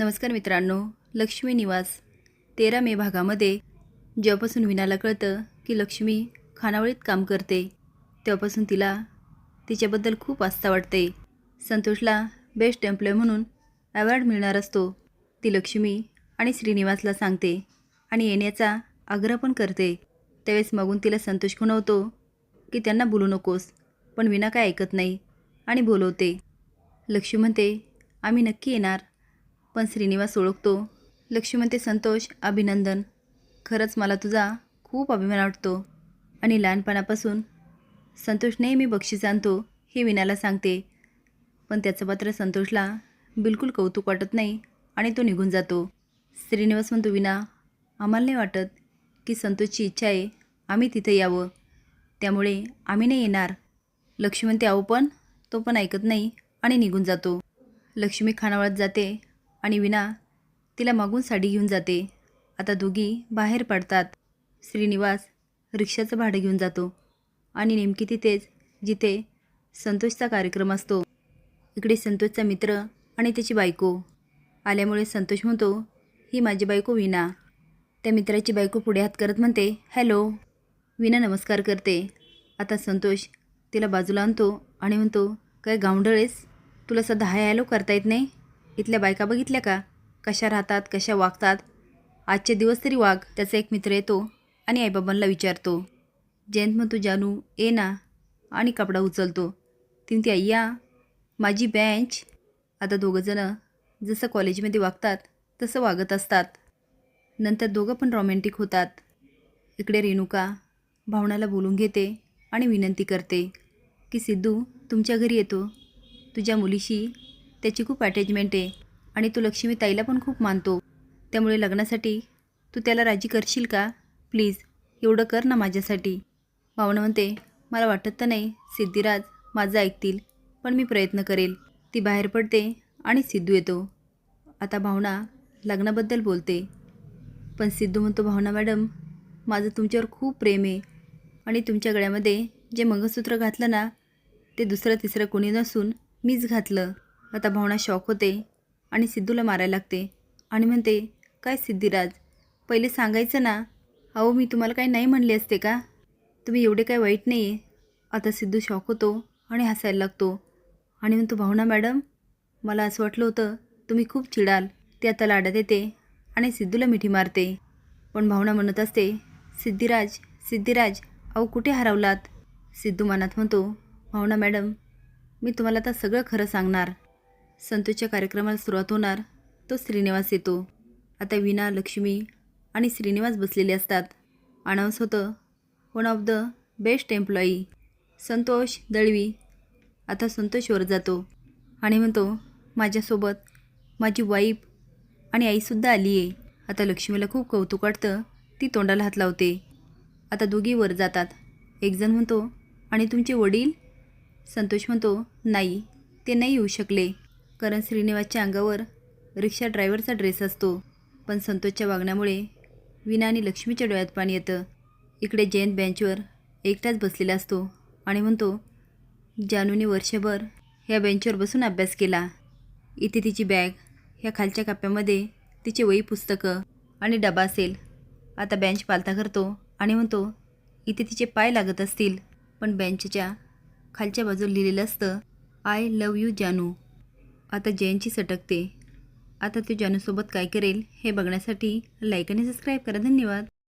नमस्कार मित्रांनो लक्ष्मी निवास. तेरा मे भागामध्ये जेव्हापासून विनाला कळतं की लक्ष्मी खानावळीत काम करते तेव्हापासून तिला तिच्याबद्दल खूप आस्था वाटते. संतोषला बेस्ट एम्प्लॉय म्हणून अवॉर्ड मिळणार असतो. ती लक्ष्मी आणि श्रीनिवासला सांगते आणि येण्याचा आग्रह पण करते. त्यावेळेस मागून तिला संतोष खुणवतो की त्यांना बोलू नकोस पण विना काय ऐकत नाही आणि बोलवते. लक्ष्मी म्हणते आम्ही नक्की येणार. पण श्रीनिवास ओळखतो. लक्ष्मी संतोष अभिनंदन. खरंच मला तुझा खूप अभिमान वाटतो. आणि लहानपणापासून संतोष नेहमी बक्षीस आणतो हे विनाला सांगते. पण त्याचं पात्र संतोषला बिलकुल कौतुक वाटत नाही आणि तो निघून जातो. श्रीनिवास म्हणतो विना आम्हाला नाही वाटत की संतोषची इच्छा आहे आम्ही तिथे यावं. त्यामुळे आम्ही नाही येणार. लक्ष्मी म्हणते आहो पण तो पण ऐकत नाही आणि निघून जातो. लक्ष्मी खानावळत जाते. आणि विना तिला मागून साडी घेऊन जाते. आता दोघी बाहेर पडतात. श्रीनिवास रिक्षाचं भाडं घेऊन जातो. आणि नेमकी तिथेच जिथे संतोषचा कार्यक्रम असतो. इकडे संतोषचा मित्र आणि त्याची बायको. आल्यामुळे संतोष म्हणतो ही माझी बायको विना त्या मित्राची बायको पुढे हात करत म्हणते हॅलो. विना नमस्कार करते. आता संतोष तिला बाजूला आणतो आणि म्हणतो काय गावंढळेस? तुला सध्या हाय हॅलो करता येत नाही? इथल्या बायका बघितल्या का? कशा राहतात कशा वागतात? आजचे दिवस तरी वाघ त्याचा एक मित्र येतो आणि आईबाबांना विचारतो. जयंत म्हणतो जानू ये ना. आणि कपडा उचलतो. ती ती या. माझी बँच आता दोघंजणं जसं कॉलेजमध्ये वागतात तसं वागत असतात. नंतर दोघं पण रॉमॅन्टिक होतात. इकडे रेणुका भावनाला बोलून घेते आणि विनंती करते की सिद्धू तुमच्या घरी येतो. तुझ्या मुलीशी त्याची खूप अटॅचमेंट आहे. आणि तो लक्ष्मी ताईला पण खूप मानतो. त्यामुळे लग्नासाठी तू त्याला राजी करशील का? प्लीज एवढं कर ना माझ्यासाठी. भावना म्हणते मला वाटत तर नाही सिद्धिराज माझं ऐकतील पण मी प्रयत्न करेल. ती बाहेर पडते आणि सिद्धू येतो. आता भावना लग्नाबद्दल बोलते. पण सिद्धू म्हणतो भावना मॅडम माझं तुमच्यावर खूप प्रेम आहे. आणि तुमच्या गळ्यामध्ये जे मंगळसूत्र घातलं ना ते दुसरं तिसरं कोणी नसून मीच घातलं. आता भावना शॉक होते आणि सिद्धूला मारायला लागते. आणि म्हणते काय सिद्धिराज पहिले सांगायचं ना? अहो मी तुम्हाला काही नाही म्हणले असते का? तुम्ही एवढे काय वाईट नाही आहे आता सिद्धू शॉक होतो आणि हसायला लागतो. आणि म्हणतो भावना मॅडम मला असं वाटलं होतं तुम्ही खूप चिडाल ते आता लाडात येते आणि सिद्धूला मिठी मारते. पण भावना म्हणत असते सिद्धिराज सिद्धिराज अहो कुठे हरवलात? सिद्धू मनात म्हणतो भावना मॅडम मी तुम्हाला आता सगळं खरं सांगणार. संतोषच्या कार्यक्रमाला सुरुवात होणार तो श्रीनिवास येतो. आता विना लक्ष्मी आणि श्रीनिवास बसलेले असतात. अनाऊन्स होतं one of the best employee Santosh Dalvi. आता संतोषवर जातो आणि म्हणतो माझ्यासोबत माझी वाईफ आणि आईसुद्धा आली आहे आता लक्ष्मीला खूप कौतुक वाटतं ती तोंडाला हात लावते. आता दोघी वर जातात. एकजण म्हणतो आणि तुमचे वडील? संतोष म्हणतो नाही ते नाही येऊ शकले. कारण श्रीनिवासच्या अंगावर रिक्षा ड्रायव्हरचा ड्रेस असतो. पण संतोषच्या वागण्यामुळे विना आणि लक्ष्मीच्या डोळ्यात पाणी येतं. इकडे जयंत बेंचवर एकटाच बसलेला असतो आणि म्हणतो जानूने वर्षभर ह्या बेंचवर बसून अभ्यास केला. इथे तिची बॅग ह्या खालच्या काप्यामध्ये तिची वही पुस्तकं आणि डबा असेल. आता बेंच पालथा करतो आणि म्हणतो इथे तिचे पाय लागत असतील. पण बेंचच्या खालच्या बाजूला लिहिलेलं असतं आय लव यू जानू. आता जयंतची सटकते. आता तो जानूसोबत काय करेल हे बघण्यासाठी लाईक आणि सबस्क्राईब करा. धन्यवाद.